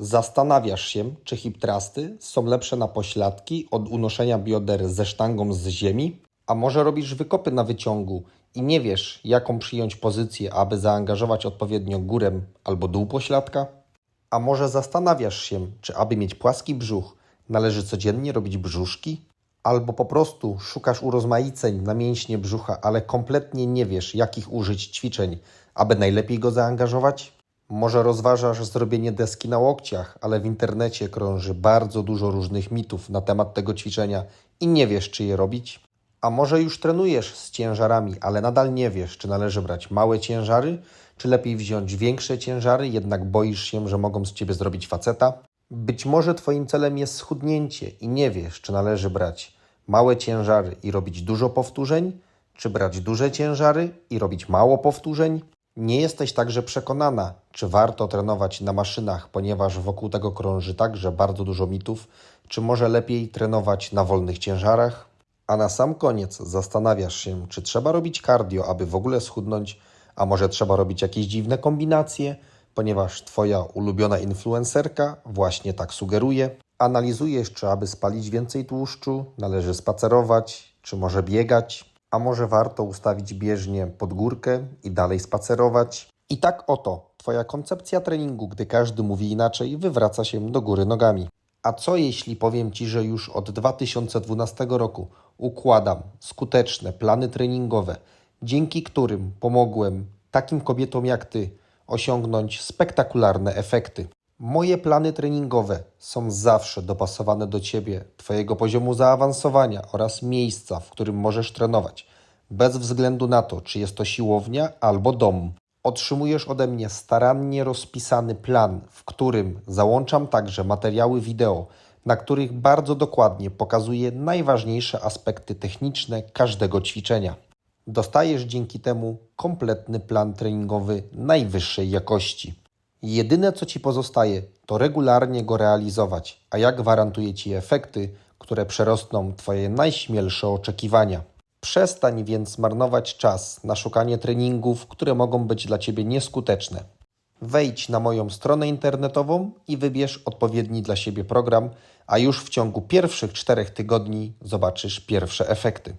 Zastanawiasz się, czy hip trusty są lepsze na pośladki od unoszenia bioder ze sztangą z ziemi? A może robisz wykopy na wyciągu i nie wiesz, jaką przyjąć pozycję, aby zaangażować odpowiednio górę albo dół pośladka? A może zastanawiasz się, czy aby mieć płaski brzuch, należy codziennie robić brzuszki? Albo po prostu szukasz urozmaiceń na mięśnie brzucha, ale kompletnie nie wiesz, jakich użyć ćwiczeń, aby najlepiej go zaangażować? Może rozważasz zrobienie deski na łokciach, ale w internecie krąży bardzo dużo różnych mitów na temat tego ćwiczenia i nie wiesz, czy je robić? A może już trenujesz z ciężarami, ale nadal nie wiesz, czy należy brać małe ciężary, czy lepiej wziąć większe ciężary, jednak boisz się, że mogą z ciebie zrobić faceta? Być może Twoim celem jest schudnięcie i nie wiesz, czy należy brać małe ciężary i robić dużo powtórzeń, czy brać duże ciężary i robić mało powtórzeń? Nie jesteś także przekonana, czy warto trenować na maszynach, ponieważ wokół tego krąży także bardzo dużo mitów, czy może lepiej trenować na wolnych ciężarach? A na sam koniec zastanawiasz się, czy trzeba robić cardio, aby w ogóle schudnąć, a może trzeba robić jakieś dziwne kombinacje, ponieważ Twoja ulubiona influencerka właśnie tak sugeruje. Analizujesz, czy aby spalić więcej tłuszczu, należy spacerować, czy może biegać, a może warto ustawić bieżnię pod górkę i dalej spacerować. I tak oto Twoja koncepcja treningu, gdy każdy mówi inaczej, wywraca się do góry nogami. A co jeśli powiem Ci, że już od 2012 roku układam skuteczne plany treningowe, dzięki którym pomogłem takim kobietom jak Ty osiągnąć spektakularne efekty? Moje plany treningowe są zawsze dopasowane do Ciebie, Twojego poziomu zaawansowania oraz miejsca, w którym możesz trenować, bez względu na to, czy jest to siłownia albo dom. Otrzymujesz ode mnie starannie rozpisany plan, w którym załączam także materiały wideo, na których bardzo dokładnie pokazuję najważniejsze aspekty techniczne każdego ćwiczenia. Dostajesz dzięki temu kompletny plan treningowy najwyższej jakości. Jedyne co Ci pozostaje, to regularnie go realizować, a ja gwarantuję Ci efekty, które przerosną Twoje najśmielsze oczekiwania. Przestań więc marnować czas na szukanie treningów, które mogą być dla Ciebie nieskuteczne. Wejdź na moją stronę internetową i wybierz odpowiedni dla siebie program, a już w ciągu pierwszych czterech tygodni zobaczysz pierwsze efekty.